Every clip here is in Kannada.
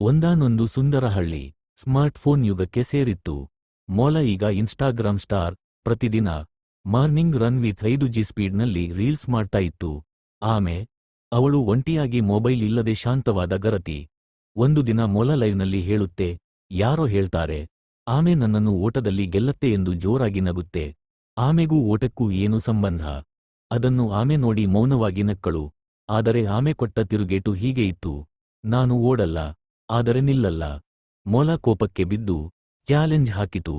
ಒಂದಾನೊಂದು ಸುಂದರ ಹಳ್ಳಿ ಸ್ಮಾರ್ಟ್ಫೋನ್ ಯುಗಕ್ಕೆ ಸೇರಿತ್ತು. ಮೊಲ ಈಗ ಇನ್ಸ್ಟಾಗ್ರಾಮ್ ಸ್ಟಾರ್ ಪ್ರತಿದಿನ ಮಾರ್ನಿಂಗ್ ರನ್ ವಿತ್ ಐದು ಜಿ ಸ್ಪೀಡ್ನಲ್ಲಿ ರೀಲ್ಸ್ ಮಾಡ್ತಾ ಇತ್ತು. ಆಮೆ, ಅವಳು ಒಂಟಿಯಾಗಿ ಮೊಬೈಲ್ ಇಲ್ಲದೆ ಶಾಂತವಾದ ಗರತಿ. ಒಂದು ದಿನ ಮೊಲ ಲೈವ್ನಲ್ಲಿ ಹೇಳುತ್ತೆ, ಯಾರೋ ಹೇಳ್ತಾರೆ, ಆಮೆ ನನ್ನನ್ನು ಓಟದಲ್ಲಿ ಗೆಲ್ಲತ್ತೆ ಎಂದು ಜೋರಾಗಿ ನಗುತ್ತೆ. ಆಮೆಗೂ ಓಟಕ್ಕೂ ಏನು ಸಂಬಂಧ? ಅದನ್ನು ಆಮೆ ನೋಡಿ ಮೌನವಾಗಿ ನಕ್ಕಳು. ಆದರೆ ಆಮೆ ಕೊಟ್ಟ ತಿರುಗೇಟು ಹೀಗೆ ಇತ್ತು, ನಾನು ಓಡಲ್ಲ ಆದರೆ ನಿಲ್ಲಲ್ಲ. ಮೊಲ ಕೋಪಕ್ಕೆ ಬಿದ್ದು ಚಾಲೆಂಜ್ ಹಾಕಿತು.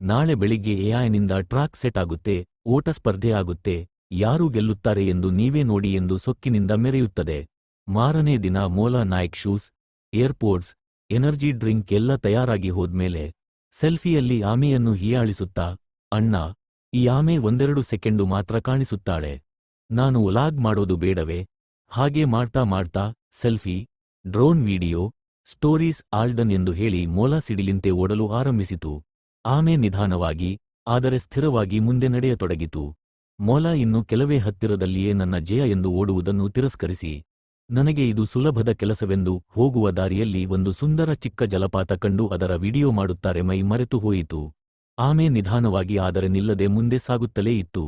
ನಾಳೆ ಬೆಳಿಗ್ಗೆ ಎಐನಿಂದ ಟ್ರಾಕ್ ಸೆಟ್ ಆಗುತ್ತೆ, ಓಟ ಸ್ಪರ್ಧೆ ಆಗುತ್ತೆ, ಯಾರು ಗೆಲ್ಲುತ್ತಾರೆ ಎಂದು ನೀವೇ ನೋಡಿ ಎಂದು ಸೊಕ್ಕಿನಿಂದ ಮೆರೆಯುತ್ತದೆ. ಮಾರನೇ ದಿನ ಮೋಲಾ Nike shoes, AirPods, energy drink ಎಲ್ಲ ತಯಾರಾಗಿ ಹೋದ್ಮೇಲೆ ಸೆಲ್ಫಿಯಲ್ಲಿ ಆಮೆಯನ್ನು ಹೀಯಾಳಿಸುತ್ತಾ, ಅಣ್ಣ, ಈ ಆಮೆ ಒಂದೆರಡು ಸೆಕೆಂಡು ಮಾತ್ರ ಕಾಣಿಸುತ್ತಾಳೆ. ನಾನು ಒಲಾಗ್ ಮಾಡೋದು ಬೇಡವೇ? ಹಾಗೆ ಮಾಡ್ತಾ ಮಾಡ್ತಾ selfie, drone video stories all done ಎಂದು ಹೇಳಿ ಮೊಲ ಸಿಡಿಲಿಂತೆ ಓಡಲು ಆರಂಭಿಸಿತು. ಆಮೆ ನಿಧಾನವಾಗಿ, ಆದರೆ ಸ್ಥಿರವಾಗಿ ಮುಂದೆ ನಡೆಯತೊಡಗಿತು. ಮೊಲ ಇನ್ನು ಕೆಲವೇ ಹತ್ತಿರದಲ್ಲಿಯೇ ನನ್ನ ಜಯ ಎಂದು ಓಡುವುದನ್ನು ತಿರಸ್ಕರಿಸಿ. ನನಗೆ ಇದು ಸುಲಭದ ಕೆಲಸವೆಂದು ಹೋಗುವ ದಾರಿಯಲ್ಲಿ ಒಂದು ಸುಂದರ ಚಿಕ್ಕ ಜಲಪಾತ ಕಂಡು ಅದರ ವಿಡಿಯೋ ಮಾಡುತ್ತಾರೆ ಮೈ ಮರೆತು ಹೋಯಿತು. ಆಮೆ ನಿಧಾನವಾಗಿ ಆದರೆ ನಿಲ್ಲದೆ ಮುಂದೆ ಸಾಗುತ್ತಲೇ ಇತ್ತು.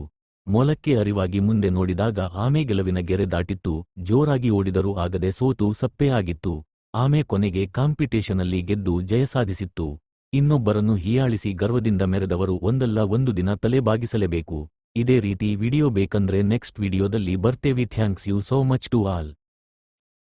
ಮೊಲಕ್ಕೆ ಅರಿವಾಗಿ ಮುಂದೆ ನೋಡಿದಾಗ ಆಮೆ ಗೆಲುವಿನ ಗೆರೆ ದಾಟಿತ್ತು. ಜೋರಾಗಿ ಓಡಿದರೂ ಆಗದೆ ಸೋತು ಸಪ್ಪೆ ಆಗಿತ್ತು. ಆಮೆ ಕೊನೆಗೆ ಕಾಂಪಿಟೇಷನಲ್ಲಿ ಗೆದ್ದು ಜಯ ಸಾಧಿಸಿತ್ತು. ಇನ್ನೊಬ್ಬರನ್ನು ಹೀಯಾಳಿಸಿ ಗರ್ವದಿಂದ ಮೆರೆದವರು ಒಂದಲ್ಲ ಒಂದು ದಿನ ತಲೆ ಬಾಗಿಸಲೇಬೇಕು ಇದೇ ರೀತಿ ವಿಡಿಯೋ ಬೇಕಂದ್ರೆ ನೆಕ್ಸ್ಟ್ ವಿಡಿಯೋದಲ್ಲಿ ಬರ್ತೇವಿ. Thanks you so much to all.